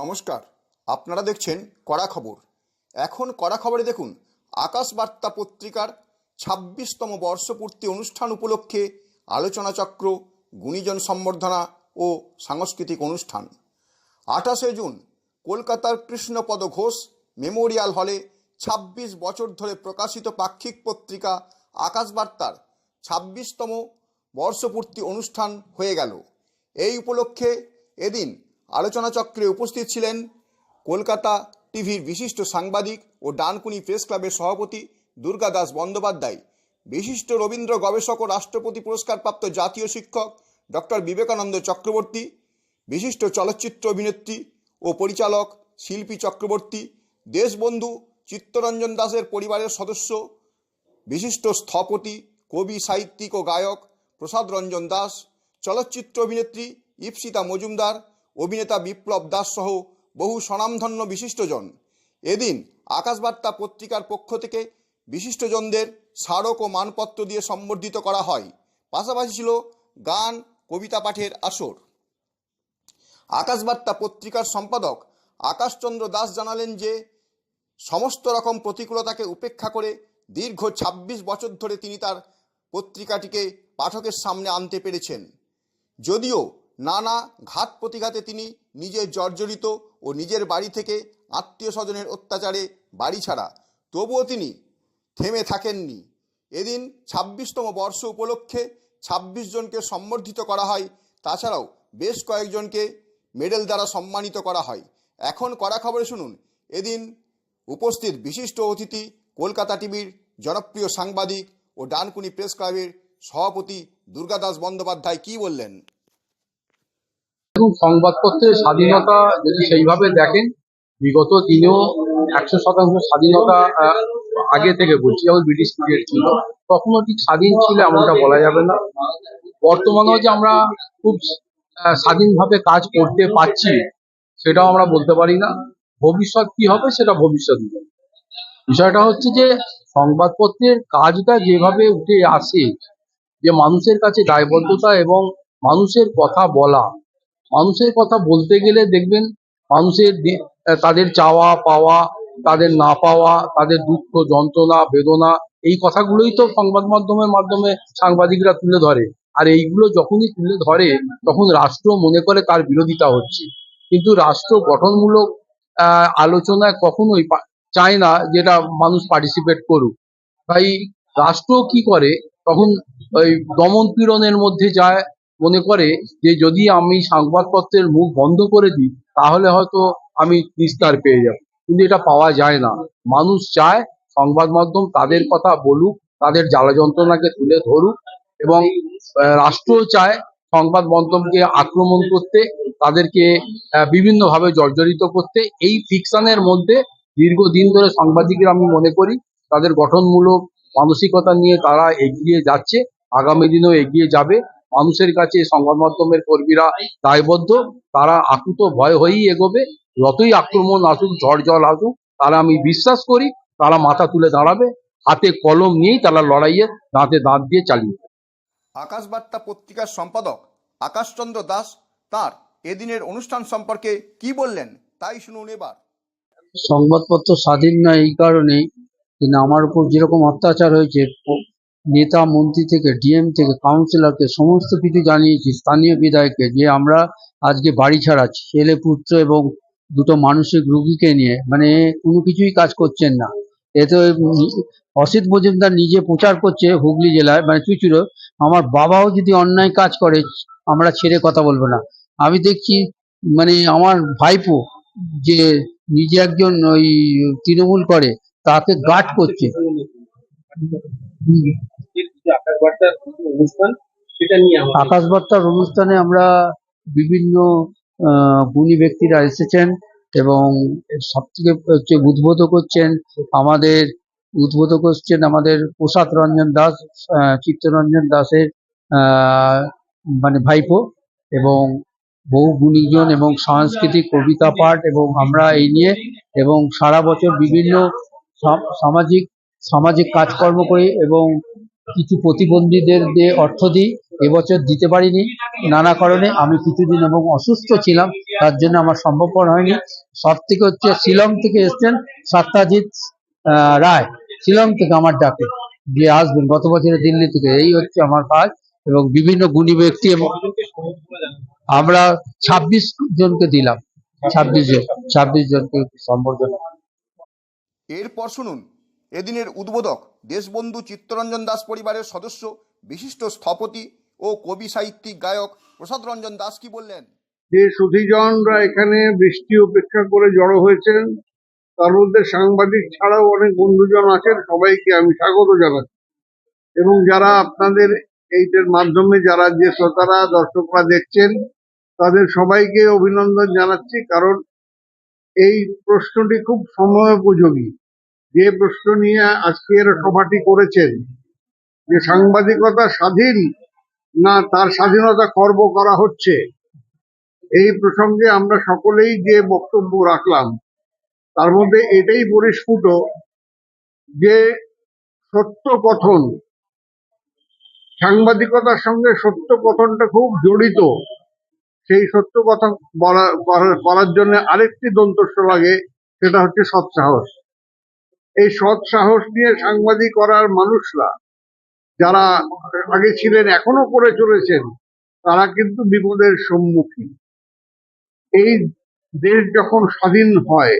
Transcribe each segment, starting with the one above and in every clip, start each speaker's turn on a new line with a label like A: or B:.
A: নমস্কার। আপনারা দেখছেন কড়া খবর। এখন কড়া খবরে দেখুন আকাশ বার্তা পত্রিকার ছাব্বিশতম বর্ষপূর্তি অনুষ্ঠান উপলক্ষে আলোচনা চক্র, গুণীজন সম্বর্ধনা ও সাংস্কৃতিক অনুষ্ঠান। আঠাশে জুন, কলকাতার কৃষ্ণপদ ঘোষ মেমোরিয়াল হলে ২৬ বছর ধরে প্রকাশিত পাক্ষিক পত্রিকা আকাশবার্তার ছাব্বিশতম বর্ষপূর্তি অনুষ্ঠান হয়ে গেল। এই উপলক্ষে এদিন আলোচনা চক্রে উপস্থিত ছিলেন কলকাতা টিভির বিশিষ্ট সাংবাদিক ও ডানকুনি প্রেস ক্লাবের সভাপতি দুর্গা দাস বন্দ্যোপাধ্যায়, বিশিষ্ট রবীন্দ্র গবেষক ও রাষ্ট্রপতি পুরস্কারপ্রাপ্ত জাতীয় শিক্ষক ডক্টর বিবেকানন্দ চক্রবর্তী, বিশিষ্ট চলচ্চিত্র অভিনেত্রী ও পরিচালক শিল্পী চক্রবর্তী, দেশবন্ধু চিত্তরঞ্জন দাসের পরিবারের সদস্য, বিশিষ্ট স্থপতি, কবি, সাহিত্যিক ও গায়ক প্রসাদ রঞ্জন দাস, চলচ্চিত্র অভিনেত্রী ইপসিতা মজুমদার অভিনেতা বিপ্লব দাস সহ বহু স্বনামধন্য বিশিষ্টজন। এদিন আকাশবার্তা পত্রিকার পক্ষ থেকে বিশিষ্টজনদের স্মারক ও মানপত্র দিয়ে সম্বর্ধিত করা হয়। পাশাপাশি ছিল গান, কবিতা পাঠের আসর। আকাশবার্তা পত্রিকার সম্পাদক আকাশচন্দ্র দাস জানালেন যে, সমস্ত রকম প্রতিকূলতাকে উপেক্ষা করে দীর্ঘ ২৬ বছর ধরে তিনি তার পত্রিকাটিকে পাঠকের সামনে আনতে পেরেছেন। যদিও নানা ঘাত প্রতিঘাতে তিনি নিজে জর্জরিত ও নিজের বাড়ি থেকে আত্মীয় স্বজনের অত্যাচারে বাড়ি ছাড়া। তবুও তিনি থেমে থাকেননি। এদিন ছাব্বিশতম বর্ষ উপলক্ষে ২৬ জনকে সম্বর্ধিত করা হয়। তাছাড়াও বেশ কয়েকজনকে মেডেল দ্বারা সম্মানিত করা হয়। এখন কড়া খবরে শুনুন। এদিন উপস্থিত বিশিষ্ট অতিথি কলকাতা টিভির জনপ্রিয় সাংবাদিক ও ডানকুনি প্রেস ক্লাবের সভাপতি দুর্গাদাস বন্দ্যোপাধ্যায় কি বললেন?
B: দেখুন সংবাদপত্রের স্বাধীনতা যদি সেইভাবে দেখেন, বিগত দিনেও একশো শতাংশ স্বাধীনতা আগে থেকে বলছি, যেমন ব্রিটিশ পিরিয়ড ছিল, তখনও ঠিক স্বাধীন ছিল এমনটা বলা যাবে না। বর্তমানেও যে আমরা খুব স্বাধীনভাবে কাজ করতে পারছি, সেটাও আমরা বলতে পারি না। ভবিষ্যৎ কি হবে, সেটা ভবিষ্যৎ বিষয়টা হচ্ছে যে, সংবাদপত্রের কাজটা যেভাবে উঠে আসে, যে মানুষের কাছে দায়বদ্ধতা এবং মানুষের কথা বলা মানুষের কথা বলতে গেলে দেখবেন মানুষের তাদের চাওয়া পাওয়া, তাদের না পাওয়া, তাদের দুঃখ, যন্ত্রণা, বেদনা, এই কথাগুলোই তো সংবাদ মাধ্যমের মাধ্যমে সাংবাদিকরা তুলে ধরে। আর এইগুলো যখনই তুলে ধরে, তখন রাষ্ট্র মনে করে তার বিরোধিতা হচ্ছে। কিন্তু রাষ্ট্র গঠনমূলক আলোচনায় কখনোই চায় না যেটা মানুষ পার্টিসিপেট করুক। তাই রাষ্ট্র কি করে? তখন ওই দমন পীড়নের মধ্যে যায় মনে করে যে যদি আমি সংবাদপত্রের মুখ বন্ধ করে দিই তাহলে হয়তো আমি নিস্তার পেয়ে যাব। কিন্তু এটা পাওয়া যায় না। মানুষ চায় সংবাদ মাধ্যম তাদের কথা বলুক তাদের জ্বালা যন্ত্রণাকে তুলে ধরুক এবং আহ, রাষ্ট্রও চায় সংবাদ মাধ্যমকে আক্রমণ করতে তাদেরকে বিভিন্নভাবে জর্জরিত করতে। এই ফিকশনের মধ্যে দীর্ঘদিন ধরে সাংবাদিকরা আমি মনে করি তাদের গঠনমূলক মানসিকতা নিয়ে তারা এগিয়ে যাচ্ছে। আগামী দিনেও এগিয়ে যাবে। মানুষের কাছে সংবাদ মাধ্যমের কর্মীরা দায়বদ্ধ তারা আকুত ভয় হয়েই এগোবে। যতই আক্রমণ আসুক ঝড় জল আসুক তারা আমি বিশ্বাস করি তারা মাথা তুলে দাঁড়াবে। হাতে কলম নিয়েই তারা লড়াইয়ে দাঁতে দাঁত দিয়ে চালিয়ে যাবে।
A: আকাশবার্তা পত্রিকার সম্পাদক আকাশচন্দ্র দাস তার এদিনের অনুষ্ঠান সম্পর্কে কি বললেন তাই শুনুন এবার।
C: সংবাদপত্র স্বাধীন না এই না আমার উপর যেরকম অত্যাচার হয়েছে নেতা, মন্ত্রী থেকে ডিএম থেকে কাউন্সিলরকে সমস্ত কিছু জানিয়েছি, স্থানীয় বিধায়ককে, যে আমরা আজকে বাড়ি ছাড়া ছেলে, পুত্র এবং দুটো মানসিক রুগীকে নিয়ে। মানে কোনো কিছুই কাজ করছেন না। এতে অসিত মজুমদার নিজে প্রচার করছে হুগলি জেলায় মানে চুচুড়ো। আমার বাবাও যদি অন্যায় কাজ করে, আমরা ছেড়ে কথা বলব না। আমি দেখছি মানে আমার ভাইপো যে নিজে একজন ওই তৃণমূল করে, তাকে গার্ড করছে। হুম। আকাশবার্তার অনুষ্ঠানে আমরা বিভিন্ন গুণী ব্যক্তিরা এসেছেন এবং সব থেকে হচ্ছে উদ্বোধ করছেন আমাদের উদ্বোধ করছেন আমাদের প্রসাদ রঞ্জন দাস চিত্তরঞ্জন দাসের মানে ভাইপো এবং বহু গুণীজন এবং সাংস্কৃতিক কবিতা পাঠ এবং আমরা এই নিয়ে এবং সারা বছর বিভিন্ন সামাজিক সামাজিক কাজকর্ম করি এবং কিছু প্রতিবন্ধীদের দিয়ে অর্থ দিই। এবছর দিতে পারিনি নানা কারণে। আমি কিছুদিন এবং অসুস্থ ছিলাম, তার জন্য আমার সম্ভবপর হয়নি। সব থেকে হচ্ছে শিলং থেকে এসছেন সত্যাজিৎ রায়। শিলং থেকে আমার ডাকে, যে আসবেন গত বছরে দিল্লি থেকে। এই হচ্ছে আমার কাজ এবং বিভিন্ন গুণী ব্যক্তি এবং আমরা ছাব্বিশ জনকে দিলাম। ছাব্বিশ জন, ছাব্বিশ জনকে সম্বর্ধনা।
A: এরপর শুনুন। এদিনের উদ্বোধক দেশবন্ধু চিত্তরঞ্জন দাস পরিবারের সদস্য, বিশিষ্ট স্থপতি ও কবি সাহিত্যিক গায়ক প্রসাদ রঞ্জন দাস কি বললেন?
D: যে সুধীজনরা এখানে বৃষ্টি উপেক্ষা করে জড়ো হয়েছেন। তার মধ্যে সাংবাদিক ছাড়াও অনেক বন্ধুজন আছেন, সবাইকে আমি স্বাগত জানাচ্ছি। এবং যারা আপনাদের এইটার মাধ্যমে যারা যে শ্রোতারা, দর্শকরা দেখছেন, তাদের সবাইকে অভিনন্দন জানাচ্ছি, কারণ এই প্রশ্নটি খুব সময়োপযোগী। যে প্রশ্ন নিয়ে আজকের সভাটি করেছেন, যে সাংবাদিকতা স্বাধীন না তার স্বাধীনতা খর্ব করা হচ্ছে, এই প্রসঙ্গে আমরা সকলেই যে বক্তব্য রাখলাম, তার মধ্যে এটাই পরিস্ফুট যে সত্য কথন, সাংবাদিকতার সঙ্গে সত্য কথনটা খুব জড়িত, সেই সত্য কথা বলা, করার জন্য আরেকটি দন্তস্ব লাগে, সেটা হচ্ছে সৎসাহস। এই সৎ সাহস নিয়ে সাংবাদিক করার মানুষরা যারা আগে ছিলেন, এখনও করে চলেছেন, তারা কিন্তু বিপদের সম্মুখীন। এই দেশ যখন স্বাধীন হয়,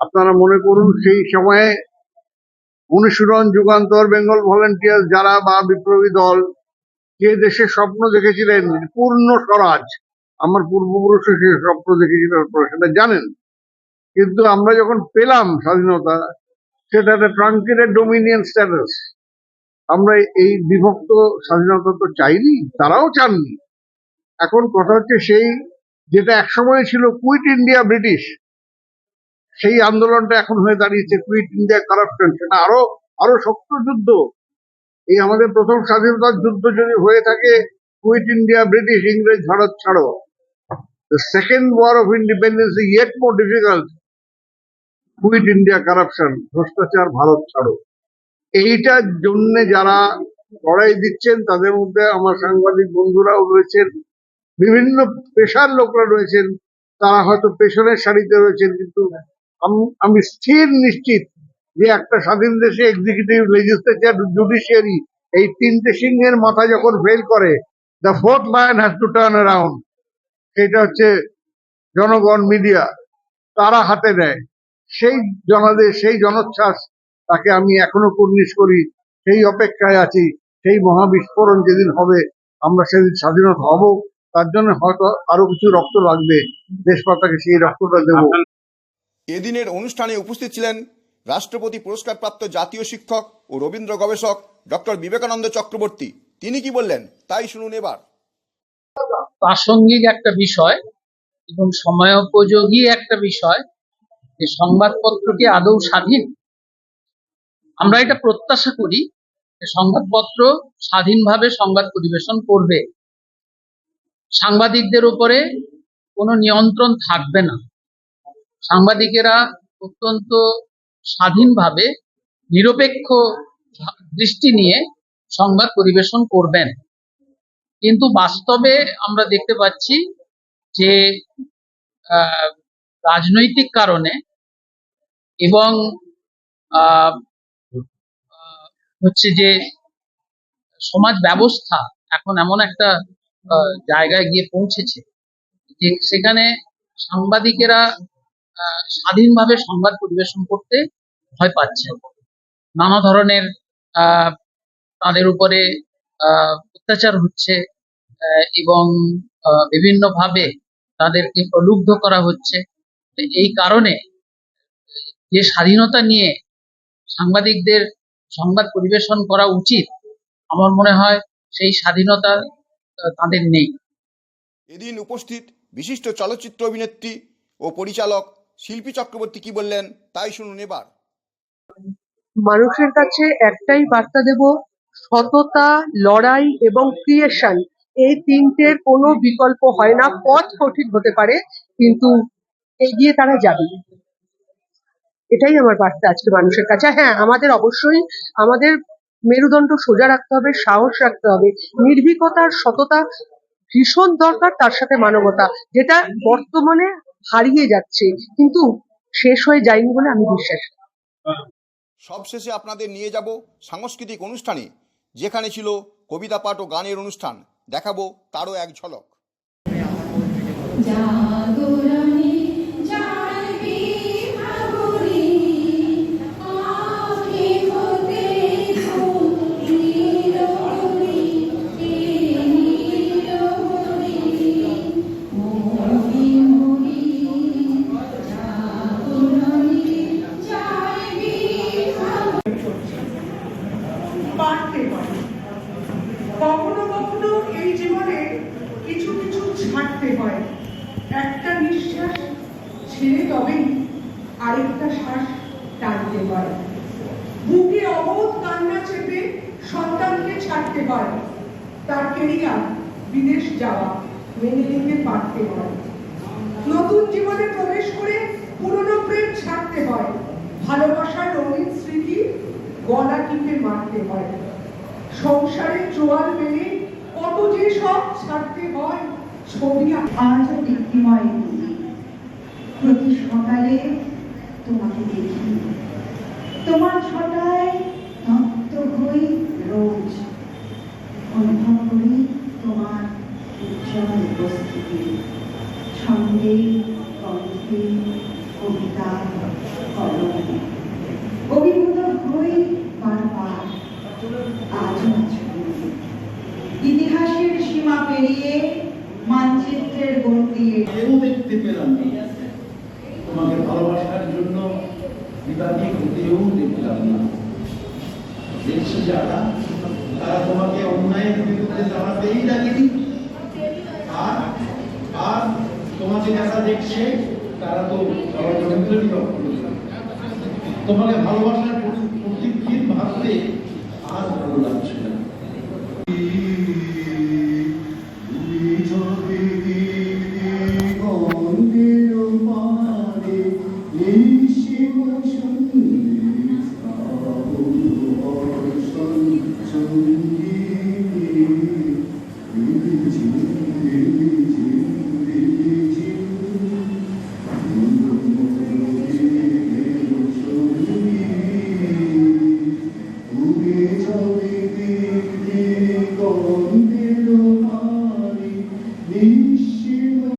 D: আপনারা মনে করুন সেই সময়ে অনুশীলন, যুগান্তর, বেঙ্গল ভলেন্টিয়ার যারা বা বিপ্লবী দল, যে দেশের স্বপ্ন দেখেছিলেন, পূর্ণ স্বরাজ, আমার পূর্বপুরুষ সে স্বপ্ন দেখেছিল, আপনারা সেটা জানেন। কিন্তু আমরা যখন পেলাম স্বাধীনতা সেটা একটা ডোমিনিয়ন স্ট্যাটাস আমরা এই বিভক্ত স্বাধীনতা তো চাইনি, তারাও চাননি। এখন কথা হচ্ছে সেই, যেটা একসময় ছিল কুইট ইন্ডিয়া ব্রিটিশ সেই আন্দোলনটা এখন হয়ে দাঁড়িয়েছে কুইট ইন্ডিয়া কারাপশন সেটা আরও আরও শক্ত যুদ্ধ। এই আমাদের প্রথম স্বাধীনতার যুদ্ধ যদি হয়ে থাকে কুইট ইন্ডিয়া ব্রিটিশ ইংরেজ, ভারত ছাড়ো। The second war of independence yet more difficult quit India corruption, ভ্রষ্টাচার Bharat ছাড়ো। এইটার জন্য যারা লড়াই দিচ্ছেন, তাদের মধ্যে আমার সাংবাদিক বন্ধুরাও রয়েছেন, বিভিন্ন পেশার লোকরা রয়েছেন, তারা হয়তো পেছনের সারিতে রয়েছেন, কিন্তু আম- স্থির নিশ্চিত যে একটা স্বাধীন দেশে এক্সিকিউটিভ লেজিসলেচার জুডিশিয়ারি এই তিনটে সিংহের মাথা যখন ফেল করে the fourth lion has to turn around সেটা হচ্ছে জনগণ মিডিয়া তারা হাতে নেয়। সেই জনাদেশ সেই জনোচ্ছ্বাস তাকে আমি এখনও কুর্নিশ করি সেই অপেক্ষায় আছি সেই মহাবিস্ফোরণ যেদিন হবে আমরা সেদিন স্বাধীনতা হব। তার জন্য হয়তো আরও কিছু রক্ত লাগবে দেশমাতাকে সেই রক্তটা দেবো।
A: এদিনের অনুষ্ঠানে উপস্থিত ছিলেন রাষ্ট্রপতি পুরস্কারপ্রাপ্ত জাতীয় শিক্ষক ও রবীন্দ্র গবেষক ডক্টর বিবেকানন্দ চক্রবর্তী। তিনি কি বললেন? তাই শুনুন এবার।
E: প্রাসঙ্গিক একটা বিষয় এবং সময় সময়োপযোগী একটা বিষয়। যে সংবাদপত্র কি আদৌ স্বাধীন? আমরা এটা প্রত্যাশা করি যে সংবাদপত্র স্বাধীনভাবে সংবাদ পরিবেশন করবে। সাংবাদিকদের উপরে কোনো নিয়ন্ত্রণ থাকবে না। সাংবাদিকেরা অত্যন্ত স্বাধীনভাবে নিরপেক্ষ দৃষ্টি নিয়ে সংবাদ পরিবেশন করবেন। কিন্তু বাস্তবে আমরা দেখতে পাচ্ছি যে রাজনৈতিক কারণে এবং হচ্ছে যে সমাজ ব্যবস্থা এখন এমন একটা জায়গায় গিয়ে পৌঁছেছে যে সেখানে সাংবাদিকেরা স্বাধীনভাবে সংবাদ পরিবেশন করতে ভয় পাচ্ছেন। নানা ধরনের তাদের উপরে অত্যাচার হচ্ছে এবং বিভিন্নভাবে তাদেরকে প্রলুব্ধ করা হচ্ছে। এই কারণে যে স্বাধীনতা নিয়ে সাংবাদিকদের সংবাদ পরিবেশন করা উচিত আমার মনে হয় সেই স্বাধীনতা তাদের নেই।
A: এদিন উপস্থিত বিশিষ্ট চলচ্চিত্র অভিনেত্রী ও পরিচালক শিল্পী চক্রবর্তী কি বললেন তাই শুনুন এবার।
F: মানুষের কাছে একটাই বার্তা দেব সততা লড়াই এবং ক্রিয়েশন এই তিনটের কোনো বিকল্প হয় না পথ কঠিন হতে পারে কিন্তু এগিয়ে তারা যাবে। এটাই আমার বার্তা আজকে মানুষের কাছে। হ্যাঁ আমাদের অবশ্যই আমাদের মেরুদণ্ড সোজা রাখতে হবে সাহস রাখতে হবে। নির্ভীকতার সততা ভীষণ দরকার তার সাথে মানবতা যেটা বর্তমানে হারিয়ে যাচ্ছে কিন্তু শেষ হয়ে যায়নি বলে আমি বিশ্বাস। করি।
A: সবশেষে আপনাদের নিয়ে যাব সাংস্কৃতিক অনুষ্ঠানে যেখানে ছিল কবিতা পাঠ ও গানের অনুষ্ঠান। দেখাবো তারও এক ঝলক।
G: ছেড়ে তবেই আরেকটা শ্বাস টানতে হয় বুকে অবোধ কান্না চেপে সন্তানকে ছাড়তে হয় তার কেরিয়ার বিদেশ যাওয়া মেনে পারতে হয় নতুন জীবনে প্রবেশ করে পুরনো প্রেম ছাড়তে হয় ভালোবাসার রঙিন স্মৃতি গলা টিপে মারতে হয় সংসারের জোয়ার মেলে কত যে সব ছাড়তে হয়, ছবি
H: আজও দীপ্তিময়। তুমি। প্রতি সকালে তোমাকে দেখি। তোমার ছটায় তপ্ত হই রোজ। অনুভব করি তোমার উজ্জ্বল উপস্থিতি। ছন্দে কণ্ঠে কবিতা, কলম। অভিভূত হই বারবার। আজও ইতিহাসের সীমা পেরিয়ে মানচিত্রের দিয়ে
I: দেখতে পেলাম না তোমাকে ভালোবাসার জন্য বিবাদী হতেও দেখলাম না। দেখছি যারা, তারা তোমাকে অন্যায়ের বিরুদ্ধে দাঁড়াতেই ডাকেনি আর আর তোমাকে যারা দেখছে, তারা তো তোমাকে ভালোবাসার প্রতি- ভাবতে